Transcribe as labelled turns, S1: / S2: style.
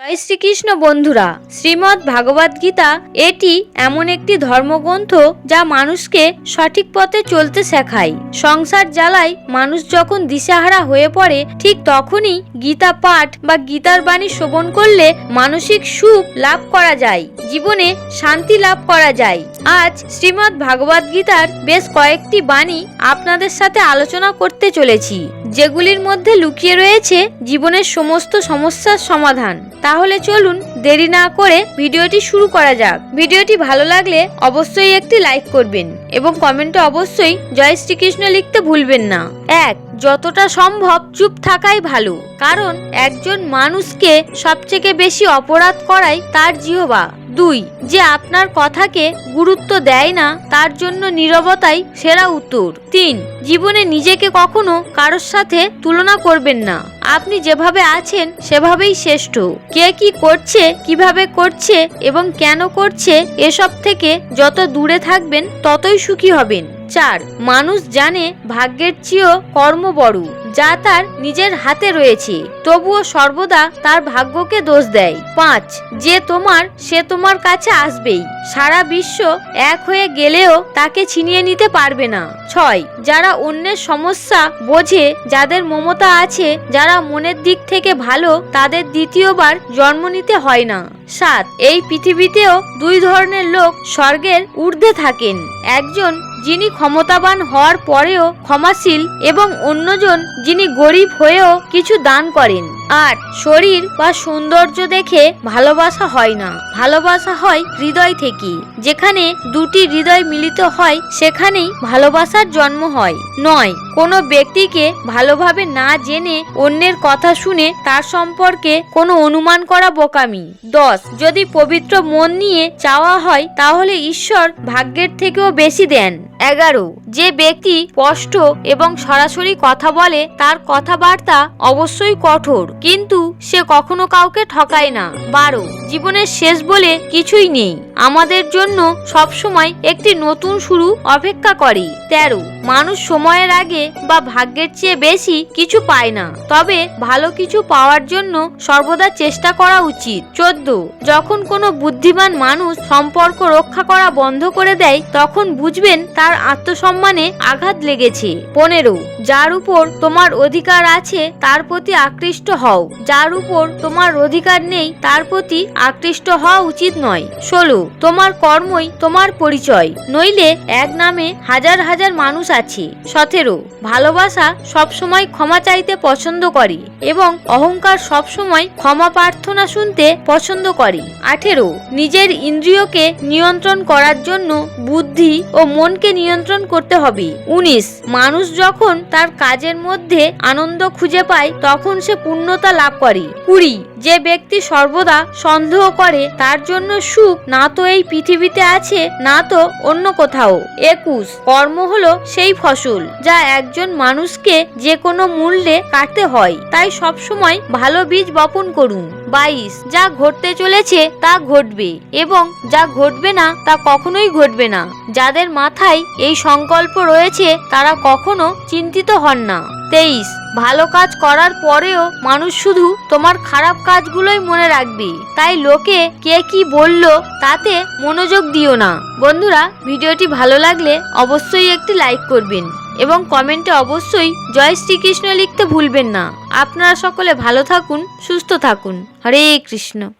S1: জয় শ্রীকৃষ্ণ, বন্ধুরা। শ্রীমদ্ ভাগবত গীতা, এটি এমন একটি ধর্মগ্রন্থ যা মানুষকে সঠিক পথে চলতে শেখায়। সংসার জ্বালায় মানুষ যখন দিশাহারা হয়ে পড়ে, ঠিক তখনই গীতা পাঠ বা গীতার বাণী শ্রবণ করলে মানসিক সুখ লাভ করা যায়, জীবনে শান্তি লাভ করা যায়। আজ শ্রীমদ্ ভাগবত গীতার বেশ কয়েকটি বাণী আপনাদের সাথে আলোচনা করতে চলেছি। যেগুলির মধ্যে লুকিয়ে রয়েছে জীবনের সমস্ত সমস্যার সমাধান। তাহলে চলুন দেরি না করে ভিডিওটি শুরু করা যাক। ভিডিওটি ভালো লাগলে অবশ্যই একটি লাইক করবেন এবং কমেন্টে অবশ্যই জয় শ্রীকৃষ্ণ লিখতে ভুলবেন না। এক, যতটা সম্ভব চুপ থাকাই ভালো, কারণ একজন মানুষকে সবথেকে বেশি অপরাধ করাই তার জিহবা। দুই, যে আপনার কথাকে গুরুত্ব দেয় না, তার জন্য নিরবতাই সেরা উত্তর। তিন, জীবনে নিজেকে কখনো কারোর সাথে তুলনা করবেন না। আপনি যেভাবে আছেন, সেভাবেই শ্রেষ্ঠ। কে কি করছে, কীভাবে করছে এবং কেন করছে, এসব থেকে যত দূরে থাকবেন, ততই সুখী হবেন। চার। মানুষ জানে ভাগ্যের চেয়েও কর্ম বড়, যা তার নিজের হাতে রয়েছে। তবুও সর্বদা তার ভাগ্যকে দোষ দেয়। পাঁচ। যে তোমার, সে তোমার কাছে আসবেই। সারা বিশ্ব এক হয়ে গেলেও তাকে ছিনিয়ে নিতে পারবে না। ছয়। যারা অন্যের সমস্যা বোঝে, যাদের মমতা আছে, যারা মনের দিক থেকে ভালো, তাদের দ্বিতীয়বার জন্ম নিতে হয় না। সাত। এই পৃথিবীতেও দুই ধরনের লোক স্বর্গের ঊর্ধ্বে থাকেন। একজন যিনি ক্ষমতাবান হওয়ার পরেও ক্ষমাশীল এবং অন্যজন যিনি গরিব হয়েও কিছু দান করেন। আর শরীর বা সৌন্দর্য দেখে ভালোবাসা হয় না। ভালোবাসা হয় হৃদয় থেকে। যেখানে দুটি হৃদয় মিলিত হয়, সেখানেই ভালোবাসার জন্ম হয়। নয়, কোনো ব্যক্তিকে ভালোভাবে না জেনে অন্যের কথা শুনে তার সম্পর্কে কোনো অনুমান করা বোকামি। দশ, যদি পবিত্র মন নিয়ে চাওয়া হয়, তাহলে ঈশ্বর ভাগ্যের থেকেও বেশি দেন। এগারো, যে ব্যক্তি স্পষ্ট এবং সরাসরি কথা বলে, তার কথাবার্তা অবশ্যই কঠোর। কিন্তু সে কখনো কাউকে ঠকায় না। বারো, জীবনের শেষ বলে কিছুই নেই। আমাদের জন্য সবসময় একটি নতুন শুরু অপেক্ষা করে। তেরো, মানুষ সময়ের আগে বা ভাগ্যের চেয়ে বেশি কিছু পায় না। তবে ভালো কিছু পাওয়ার জন্য সর্বদা চেষ্টা করা উচিত। চোদ্দ, যখন কোনো বুদ্ধিমান মানুষ সম্পর্ক রক্ষা করা বন্ধ করে দেয়, তখন বুঝবেন তার আত্মসম্মানে আঘাত লেগেছে। পনেরো যার উপর তোমার অধিকার আছে, তার প্রতি আকৃষ্ট হও। যার উপর তোমার অধিকার নেই, তার প্রতি আকৃষ্ট হওয়া উচিত নয়। ষোলো তোমার কর্মই তোমার পরিচয়। নইলে এক নামে হাজার হাজার মানুষ আছে। সতেরো, ভালোবাসা সবসময় ক্ষমা চাইতে পছন্দ করে এবং অহংকার সবসময় ক্ষমা প্রার্থনা শুনতে পছন্দ করে। আঠেরো, নিজের ইন্দ্রিয়কে নিয়ন্ত্রণ করার জন্য বুদ্ধি ও মনকে নিয়ন্ত্রণ করতে হবে। উনিশ, মানুষ যখন তার কাজের মধ্যে আনন্দ খুঁজে পায়, তখন সে পূর্ণতা লাভ করে। কুড়ি যে ব্যক্তি সর্বদা সন্দেহ করে, তার জন্য সুখ না তো এই পৃথিবীতে আছে, না তো অন্য কোথাও। একুশ, কর্ম হলো সেই ফসল, যা একজন মানুষকে যে কোনো মূল্যে কাটতে হয়। তাই সবসময় ভালো বীজ বপন করুন। বাইশ, যা ঘটতে চলেছে তা ঘটবে এবং যা ঘটবে না তা কখনোই ঘটবে না। যাদের মাথায় এই সংকল্প রয়েছে, তারা কখনো চিন্তিত হন না। তেইশ, ভালো কাজ করার পরেও মানুষ শুধু তোমার খারাপ কাজগুলোই মনে রাখবে। তাই লোকে কে কি বলল তাতে মনোযোগ দিও না। বন্ধুরা, ভিডিওটি ভালো লাগলে অবশ্যই একটি লাইক করবেন। এবং কমেন্টে অবশ্যই জয় শ্রীকৃষ্ণ লিখতে ভুলবেন না। আপনারা সকলে ভালো থাকুন, সুস্থ থাকুন। হরে কৃষ্ণ।